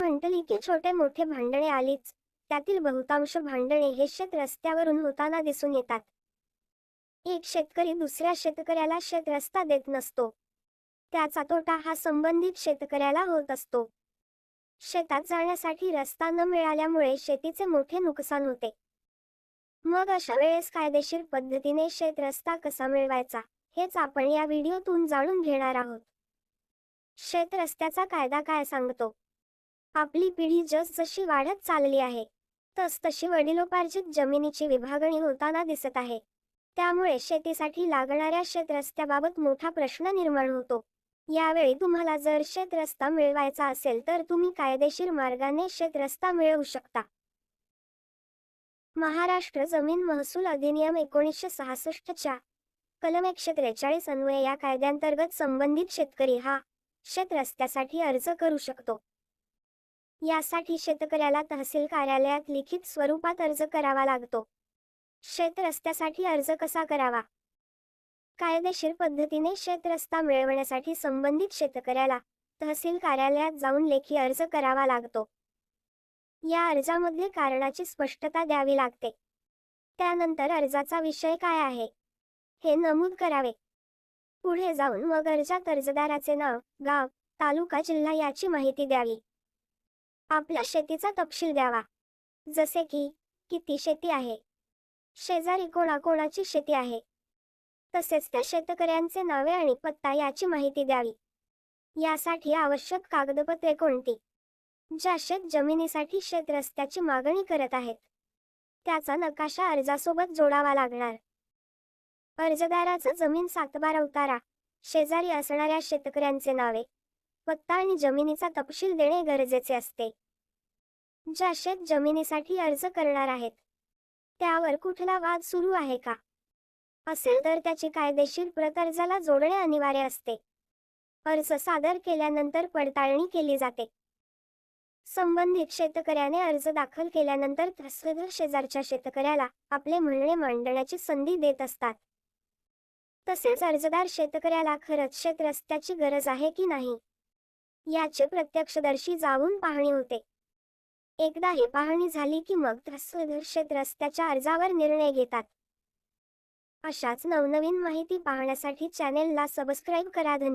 म्हटली की छोटे मोठे भांडणे आलीच. त्यातील बहुतांश भांडणे हे शेत रस्त्यावरून होताना दिसून येतात. एक शेतकरी दुसऱ्या शेतकऱ्याला शेत रस्ता देत नसतो. त्याचा तोटा हा संबंधित शेतकऱ्याला होत असतो. शेतात जाण्यासाठी रस्ता न मिळाल्यामुळे शेतीचे मोठे नुकसान होते. मग अशा वेळेस कायदेशीर पद्धतीने शेत रस्ता कसा मिळवायचा हेच आपण या व्हिडिओतून जाणून घेणार आहोत. शेत रस्त्याचा कायदा काय सांगतो? आपली पिढी जसजशी वाढत चालली आहे तस तशी वडिलोपार्जित जमिनीची विभागणी होताना दिसत आहे. त्यामुळे शेतीसाठी लागणाऱ्या शेतरस्त्याबाबत मोठा प्रश्न निर्माण होतो. यावेळी तुम्हाला जर शेत रस्ता मिळवायचा असेल तर तुम्ही कायदेशीर मार्गाने शेत रस्ता मिळवू शकता. महाराष्ट्र जमीन महसूल अधिनियम एकोणीसशे सहासष्टच्या कलम एकशे त्रेचाळीस अन्वये या कायद्यांतर्गत संबंधित शेतकरी हा शेतरस्त्यासाठी अर्ज करू शकतो. यासाठी शेतकऱ्याला तहसील कार्यालयात लिखित स्वरूपात अर्ज करावा लागतो. शेत रस्त्यासाठी अर्ज कसा करावा? कायदेशीर पद्धतीने शेतरस्ता मिळवण्यासाठी संबंधित शेतकऱ्याला तहसील कार्यालयात जाऊन लेखी अर्ज करावा लागतो. या अर्जामध्ये कारणाची स्पष्टता द्यावी लागते. त्यानंतर अर्जाचा विषय काय आहे? हे नमूद करावे. पुढे जाऊन मग अर्जात अर्जदाराचे नाव गाव तालुका जिल्हा याची माहिती द्यावी. आपल्या शेतीचा तपशील द्यावा. जसे की किती शेती आहे? शेजारी कोणाकोणाची शेती आहे? तसेच त्या शेतकऱ्यांचे नावे आणि पत्ता याची माहिती द्यावी. यासाठी आवश्यक कागदपत्रे कोणती? ज्या शेत जमिनीसाठी शेत रस्त्याची मागणी करत आहेत. त्याचा नकाशा अर्जासोबत जोडावा लागणार. अर्जदाराचा जमीन सातबारा उतारा. शेजारी असणाऱ्या शेतकऱ्यांचे नावे. पत्ता आणि जमिनीचा तपशील देणे गरजेचे असते. ज्या शेत जमिनीसाठी अर्ज करणार आहेत त्यावर कुठला वाद सुरू आहे का? असेल तर त्याची कायदेशीर प्रत अर्जाला जोडणे अनिवार्य असते. अर्ज सादर केल्यानंतर पडताळणी केली जाते. संबंधित शेतकऱ्याने अर्ज दाखल केल्यानंतर त्रस्वधर शेजारच्या शेतकऱ्याला आपले म्हणणे मांडण्याची संधी देत असतात. तसेच अर्जदार शेतकऱ्याला खरंच शेत रस्त्याची गरज आहे की नाही? याचे प्रत्यक्षदर्शी जाऊन पाहणे होते. एकदा ही पाहणी झाली की मग त्रस्वधर शेत रस्त्याच्या अर्जावर निर्णय घेतात. अशाच नवनवीन माहिती पाहण्यासाठी चॅनेलला सबस्क्राईब करा. धन्यवाद